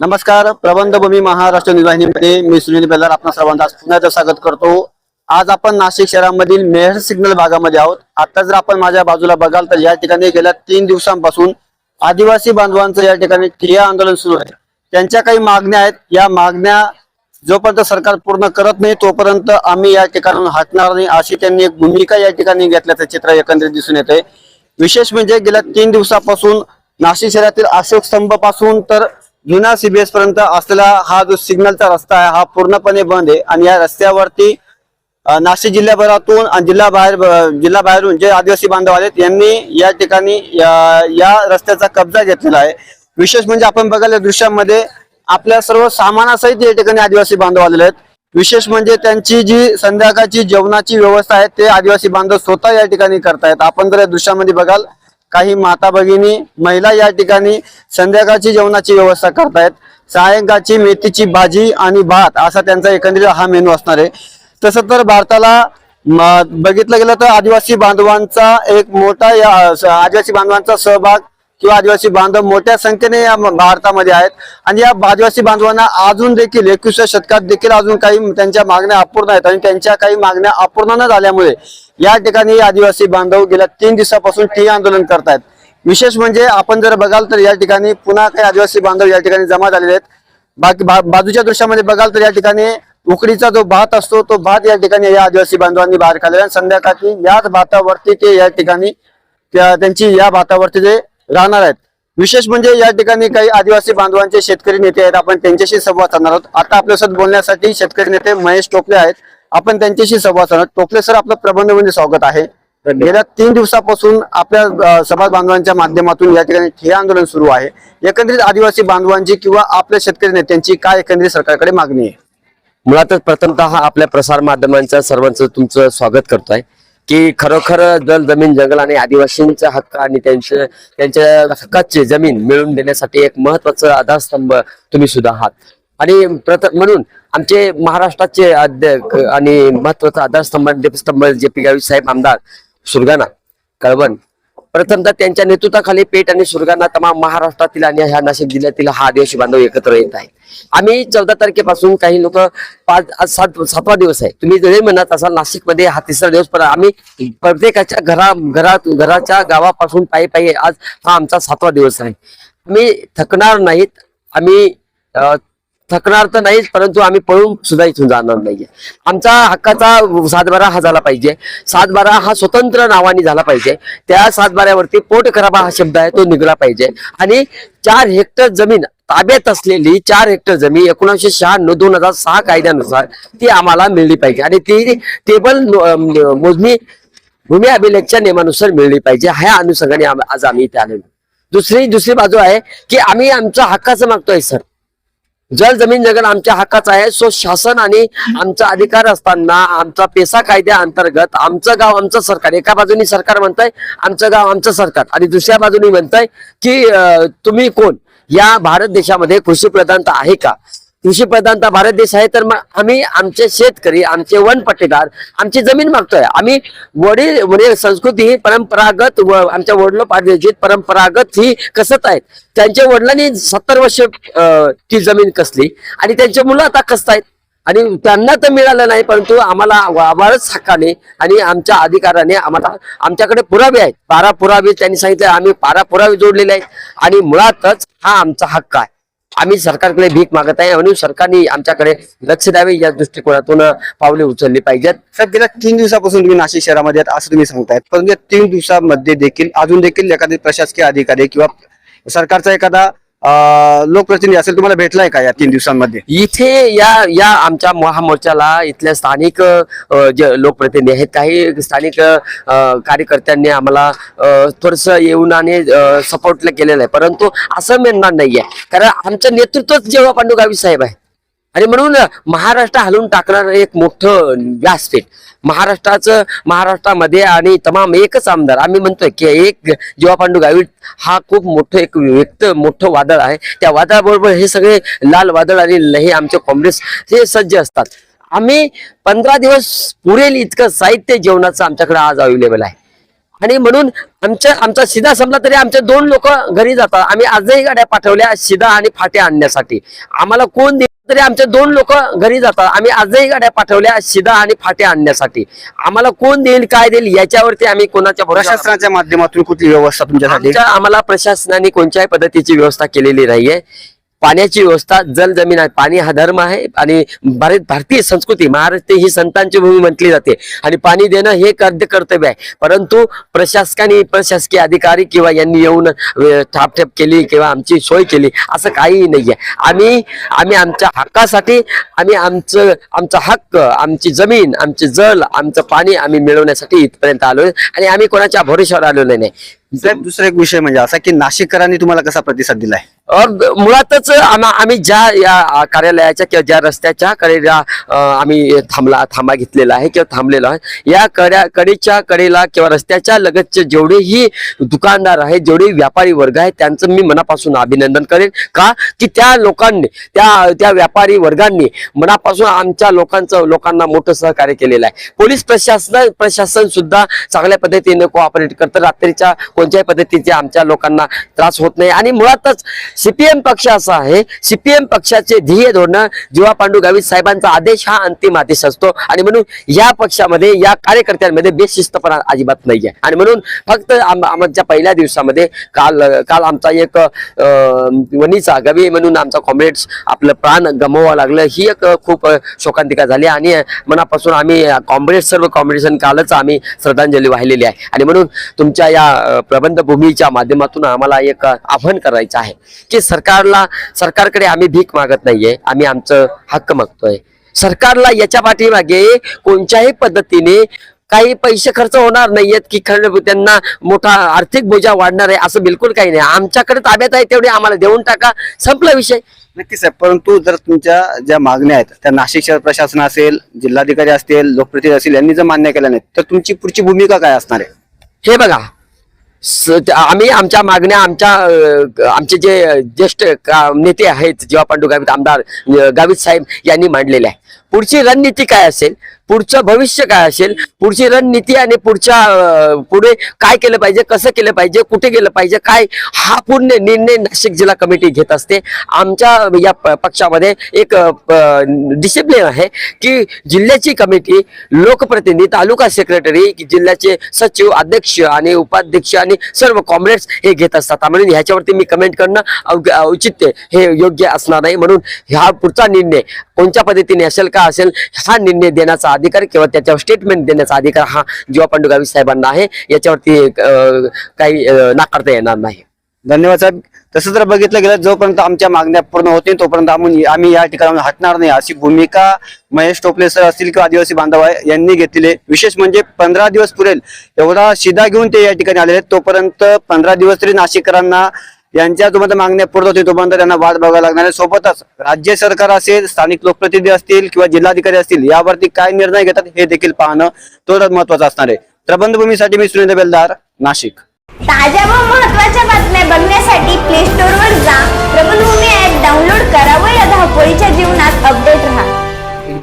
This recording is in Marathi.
नमस्कार प्रबंधभूमी महाराष्ट्र न्यूज मी सुनील बेलार आपणा सर्वांचा पुन्हा एकदा स्वागत करतो. आज आपण नाशिक शहरामधील मेहर सिग्नल भागामध्ये आहोत. आता जर आपण माझ्या बाजूला बघाल तर या ठिकाणी गेल्या तीन दिवसांपासून आदिवासी बांधवांचं या ठिकाणी ठिय्या आंदोलन सुरू आहे. त्यांच्या काही मागण्या आहेत. या मागण्या जोपर्यंत सरकार पूर्ण करत नाही तोपर्यंत आम्ही या ठिकाणाहून हटणार नाही अशी त्यांनी एक भूमिका या ठिकाणी घेतल्याचं चित्र एकंदरीत दिसून येते विशेष म्हणजे गेल्या तीन दिवसापासून नाशिक शहरातील अशोक स्तंभपासून तर जुना सीबीएस पर्यंत असलेला हा जो सिग्नलचा रस्ता आहे हा पूर्णपणे बंद आहे. आणि या रस्त्यावरती नाशिक जिल्ह्याभरातून आणि जिल्हा बाहेर जिल्हा बाहेरून जे आदिवासी बांधव आहेत यांनी या ठिकाणी या या रस्त्याचा कब्जा घेतलेला आहे. विशेष म्हणजे आपण बघायला या दृश्यामध्ये आपल्या सर्व सामानासहित या ठिकाणी आदिवासी बांधव आलेले आहेत. विशेष म्हणजे त्यांची जी संध्याकाळची जेवणाची व्यवस्था आहे ते आदिवासी बांधव स्वतः या ठिकाणी करतायत. आपण जर या दृश्यामध्ये बघाल काही माता भगिनी महिला या ठिकाणी संध्याकाळची जेवणाची व्यवस्था करतायत. सायंकाळची मेथीची भाजी आणि भात असा त्यांचा एकंदरीत हा मेनू असणार आहे. तसं तर भारताला म- बघितलं गेलं तर आदिवासी बांधवांचा एक मोठा या स- आदिवासी बांधवांचा सहभाग किंवा आदिवासी बांधव मोठ्या संख्येने या भारतामध्ये आहेत. आणि या आदिवासी बांधवांना अजून देखील एकविसव्या शतकात देखील अजून काही त्यांच्या मागण्या अपूर्ण आहेत आणि त्यांच्या काही मागण्या अपूर्ण न झाल्यामुळे या ठिकाणी आदिवासी बांधव गेल्या तीन दिवसापासून ठिय्या आंदोलन करतायत. विशेष म्हणजे आपण जर बघाल तर या ठिकाणी पुन्हा काही आदिवासी बांधव या ठिकाणी जमा झालेले आहेत. बाकी बा- बाजूच्या दृश्यामध्ये बघाल तर या ठिकाणी उकडीचा जो भात असतो तो भात या ठिकाणी या आदिवासी बांधवांनी बाहेर काढलेला आहे. संध्याकाळी याच भातावरती ते या ठिकाणी त्या- त्यांची या भातावरती ते राहणार आहेत. विशेष म्हणजे या ठिकाणी काही आदिवासी बांधवांचे शेतकरी नेते आहेत. आपण त्यांच्याशी संवाद साधणार आहोत. आता आपल्यासोबत बोलण्यासाठी शेतकरी नेते महेश टोपले आहेत. आपण त्यांच्याशी संवाद साधणार. आहोत. टोपले सर आपलं प्रबंध म्हणजे स्वागत आहे. गेल्या तीन दिवसापासून आपल्या समाज बांधवांच्या माध्यमातून या ठिकाणी ठिय्या आंदोलन सुरू आहे. एकंदरीत आदिवासी बांधवांची किंवा आपल्या शेतकरी नेत्यांची काय एकंदरीत सरकारकडे मागणी आहे? मुळातच प्रथमतः आपल्या प्रसार माध्यमांच्या सर्वांचं तुमचं स्वागत करतोय. की खरोखर जल जमीन जंगल आणि आदिवासींचा हक्क आणि त्यांचे त्यांच्या हक्काची जमीन मिळवून देण्यासाठी एक महत्वाचं आधारस्तंभ तुम्ही सुद्धा आहात. आणि प्रथम म्हणून आमचे महाराष्ट्राचे अध्यक्ष आणि महत्त्वाचा आधारस्तंभ दीपस्तंभ जे पी गावी साहेब आमदार सुरगाणा कळवण प्रथमतः त्यांच्या नेतृत्वाखाली पेठ आणि सुरगाणा तमाम महाराष्ट्रातील आणि ह्या नाशिक जिल्ह्यातील हा आदिवासी बांधव एकत्र येत आहे आम्ही चौदा तारखेपासून काही लोक पाच आज सात सातवा दिवस आहे. तुम्ही जरी म्हणत असाल नाशिकमध्ये हा तिसरा दिवस पण आम्ही प्रत्येकाच्या घरा घरात घराच्या गावापासून पायी पायी आज हा आमचा सातवा दिवस आहे. आम्ही थकणार नाहीत. आम्ही थकणार तर नाहीच परंतु आम्ही पळून सुद्धा इथून जाणार नाहीये. आमचा हक्काचा सातबारा हा झाला पाहिजे. सातबारा हा स्वतंत्र नावाने झाला पाहिजे. त्या सातबाऱ्यावरती पोट खराबा हा शब्द आहे तो निघला पाहिजे. आणि चार हेक्टर जमीन ताब्यात असलेली चार हेक्टर जमीन एकोणीसशे शहाण्णव दोन हजार सहा कायद्यानुसार ती आम्हाला मिळली पाहिजे. आणि ती टेबल मोजणी भूमी अभिलेखच्या नियमानुसार मिळली पाहिजे. ह्या अनुषंगाने आज आम्ही इथे आलेलो. दुसरी दुसरी बाजू आहे की आम्ही आमच्या हक्काचं मागतोय सर. जल जमीन जंगल आमच्या हक्काचा आहे. सो शासन आणि आमचा अधिकार असताना आमचा पेसा कायद्या अंतर्गत आमचं गाव आमचं सरकार. एका बाजूनी सरकार म्हणताय आमचं गाव आमचं सरकार. आणि दुसऱ्या बाजूनी म्हणताय की तुम्ही कोण? या भारत देशामध्ये कृषी प्रधानता आहे का? कृषी प्रधानता भारत देश आहे तर मग आम्ही आमचे शेतकरी आमचे वन पट्टेदार आमची जमीन मागतोय. आम्ही वडील वडील संस्कृती ही परंपरागत व आमच्या वडिलोपार्जित परंपरागत ही कसत आहेत. त्यांच्या वडिलांनी सत्तर वर्ष ती जमीन कसली आणि त्यांचे मुलं आता कसतायत आणि त्यांना तर मिळालं नाही परंतु आम्हाला आवाळच हक्काने आणि आमच्या अधिकाराने आम्हाला आमच्याकडे पुरावे आहेत. बारा पुरावे त्यांनी सांगितले आम्ही बारा पुरावे जोडलेले आहेत. आणि मुळातच हा आमचा हक्क आहे. आम्ही सरकारकडे भीक मागत आहे म्हणून सरकारने आमच्याकडे लक्ष द्यावे या दृष्टिकोनातून पावले उचलली पाहिजेत. सर गेल्या तीन दिवसापासून तुम्ही नाशिक शहरामध्ये आहेत असं तुम्ही सांगतायत. परंतु या तीन दिवसामध्ये देखील अजून देखील एखादे प्रशासकीय अधिकारी किंवा सरकारचा एखादा लोकप्रतिनिधी असेल तुम्हाला भेटलाय का या तीन दिवसांमध्ये? इथे या या आमच्या महामोर्चाला इथल्या स्थानिक जे लोकप्रतिनिधी आहेत काही स्थानिक कार्यकर्त्यांनी आम्हाला थोडस येऊन आणि सपोर्ट केलेलं आहे. परंतु असं म्हणणार नाहीये. कारण आमचं नेतृत्वच जेव्हा पांडू गावी साहेब आहे आणि म्हणून महाराष्ट्र हलवून टाकणार एक मोठं व्यासपीठ महाराष्ट्राचं महाराष्ट्रामध्ये आणि तमाम एकच आमदार आम्ही म्हणतोय की एक जेव्हा पांडू गावित हा खूप मोठं एक व्यक्त मोठं वादळ आहे. त्या वादळाबरोबर हे सगळे लाल वादळ आणि हे आमचे काँग्रेस हे सज्ज असतात. आम्ही पंधरा दिवस पुरेल इतकं साहित्य जेवणाचं आमच्याकडे आज अवेलेबल आहे. आणि म्हणून आमच्या आमचा शिदा संपला तरी आमचे दोन लोक घरी जातात. आम्ही आजही गाड्या पाठवल्या शिदा आणि फाट्या आणण्यासाठी. आम्हाला कोण देईल तरी आमचे दोन लोक घरी जातात. आम्ही आजही गाड्या पाठवल्या शिदा आणि फाट्या आणण्यासाठी. आम्हाला कोण देईल काय देईल याच्यावरती आम्ही कोणाच्या प्रशासनाच्या माध्यमातून कुठली व्यवस्था तुमच्यासाठी? आम्हाला प्रशासनाने कोणत्याही पद्धतीची व्यवस्था केलेली नाहीये. पाण्याची व्यवस्था जल जमीन आहे. पाणी हा धर्म आहे आणि भारत भारतीय संस्कृती महाराष्ट्र ही संतांची भूमी म्हटली जाते. आणि पाणी देणं हे कर्तव्य कर्तव्य आहे. परंतु प्रशासकाने प्रशासकीय अधिकारी किंवा यांनी येऊन अं, थापठेप केली किंवा आमची सोय केली असं काहीही नाहीये. आम्ही आम्ही आमच्या हक्कासाठी आम्ही आमचं आमचा हक्क आमची जमीन आमचे जल आमचं पाणी आम्ही मिळवण्यासाठी इथपर्यंत आलो आणि आम्ही कोणाच्या भरोशावर आलेलो नाही. साहेब दुसरा एक विषय म्हणजे असा की नाशिककरांनी तुम्हाला कसा प्रतिसाद दिलाय? मुळातच आम्ही ज्या या कार्यालयाच्या किंवा ज्या रस्त्याच्या कडेला आम्ही थांबला थांबा घेतलेला आहे किंवा थांबलेला आहे या कड्या कडेच्या कडेला किंवा रस्त्याच्या लगतचे जेवढेही दुकानदार आहेत जेवढे व्यापारी वर्ग आहेत त्यांचं मी मनापासून अभिनंदन करेन. का? की त्या लोकांनी त्या त्या व्यापारी वर्गांनी मनापासून आमच्या लोकांचं लोकांना मोठं सहकार्य केलेलं आहे. पोलीस प्रशासन प्रशासन सुद्धा चांगल्या पद्धतीने कोऑपरेट करतं. रात्रीच्या कोणत्याही पद्धतीचे आमच्या लोकांना त्रास होत नाही. आणि मुळातच सीपीएम पक्ष असा आहे सीपीएम पक्षाचे ध्येय धोरण जीवा पांडू गावित साहेबांचा आदेश हा अंतिम आदेश असतो. आणि म्हणून या पक्षामध्ये या कार्यकर्त्यांमध्ये बेशिस्तपणा अजिबात नाही आहे आणि म्हणून फक्त आम- आमच्या पहिल्या दिवसामध्ये काल काल आमचा एक वनीचा वणीचा गवी म्हणून आमचा कॉम्रेड्स आपलं प्राण गमवावं लागलं. ही एक खूप शोकांतिका झाली. आणि मनापासून आम्ही कॉम्रेड सर्व कॉम्बिनेशन कालच आम्ही श्रद्धांजली वाहिलेली आहे. आणि म्हणून तुमच्या या प्रबंध भूमीच्या माध्यमातून आम्हाला एक आव्हान करायचं आहे की सरकारला सरकारकडे आम्ही भीक मागत नाहीये आम्ही आमचं हक्क मागतोय. सरकारला याच्या पाठीमागे कोणत्याही पद्धतीने काही पैसे खर्च होणार नाहीयेत की खरं त्यांना मोठा आर्थिक बोजा वाढणार आहे असं बिलकुल काही नाही. आमच्याकडे ताब्यात आहे तेवढे आम्हाला देऊन टाका. संपला विषय. नक्कीच साहेब परंतु जर तुमच्या ज्या मागण्या आहेत त्या नाशिक शहर प्रशासन असेल जिल्हाधिकारी असतील लोकप्रतिनिधी असतील यांनी जर मान्य केल्या नाहीत तर तुमची पुढची भूमिका काय असणार आहे? हे बघा आम्ही आमच्या मागण्या आमच्या आमचे जे ज्येष्ठ का- नेते आहेत जेव्हा पांडू गावित आमदार गावित साहेब यांनी मांडलेले आहे पुढची रणनीती काय असेल? पुढचं भविष्य काय असेल? पुढची रणनीती आणि पुढच्या पुढे काय केलं पाहिजे कसं केलं पाहिजे कुठे गेलं पाहिजे काय? हा पूर्ण निर्णय नाशिक जिल्हा कमिटी घेत असते. आमच्या या प- पक्षामध्ये एक डिसिप्लिन आहे की जिल्ह्याची कमिटी लोकप्रतिनिधी तालुका सेक्रेटरी जिल्ह्याचे सचिव अध्यक्ष आणि उपाध्यक्ष आणि सर्व कॉम्रेड्स हे घेत असतात. म्हणून ह्याच्यावरती मी कमेंट करणं औचित्य हे योग्य असणार नाही. म्हणून ह्या पुढचा निर्णय कोणत्या पद्धतीने असेल का असेल हा निर्णय देण्याचा अधिकार किंवा त्याच्यावर स्टेटमेंट देण्याचा अधिकार हा जीवा पांडुगावी साहेबांना आहे. याच्यावरती काही नाकारता येणार नाही. धन्यवाद साहेब. तसं जर बघितलं गेलं जोपर्यंत आमच्या मागण्या पूर्ण होत नाही तोपर्यंत आम्ही आम्ही या ठिकाणाहून हटणार नाही. अशी भूमिका महेश टोपले सर असतील किंवा आदिवासी बांधव यांनी घेतलेली विशेष म्हणजे पंधरा दिवस पुरेल. एवढा शिदा घेऊन ते या ठिकाणी आलेले तोपर्यंत पंधरा दिवस तरी नाशिककरांना यांच्या जोपर्यंत मागण्या पूर्ण होतील तोपर्यंत त्यांना वाट बघायला लागणार आहे. सोबतच राज्य सरकार असेल स्थानिक लोकप्रतिनिधी असतील किंवा जिल्हाधिकारी असतील यावरती काय निर्णय घेतात हे देखील पाहणं थोडं महत्वाचं असणार आहे. प्रबंधभूमीसाठी मी सुनील बेलदार नाशिक. ताज्या व महत्त्वाच्या बातम्या बघण्यासाठी प्ले स्टोअर वर जा. प्रबंधभूमी ऍप डाउनलोड करा व या धावपळीच्या जीवनात अपडेट राहा.